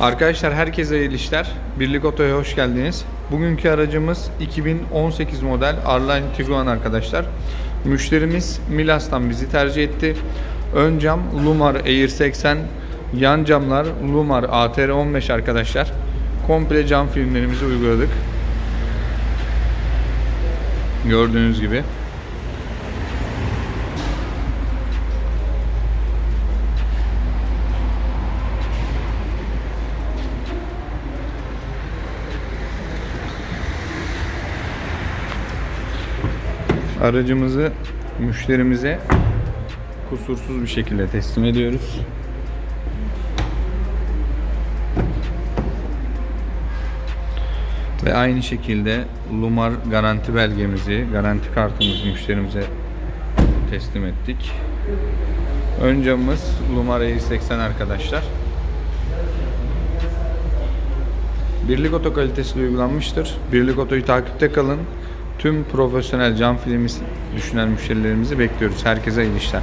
Arkadaşlar herkese hayırlı işler. Birlik Oto'ya hoş geldiniz. Bugünkü aracımız 2018 model Arline Tiguan arkadaşlar. Müşterimiz Milas'tan bizi tercih etti. Ön cam Lumar Air 80, yan camlar Lumar ATR 15 arkadaşlar. Komple cam filmlerimizi uyguladık. Gördüğünüz gibi. Aracımızı müşterimize kusursuz bir şekilde teslim ediyoruz. Ve aynı şekilde Lumar garanti belgemizi, garanti kartımızı müşterimize teslim ettik. Ön camımız Lumar E80 arkadaşlar. Birlik Oto kalitesi uygulanmıştır. Birlik Oto'yu takipte kalın. Tüm profesyonel cam filmi düşünen müşterilerimizi bekliyoruz. Herkese iyi işler.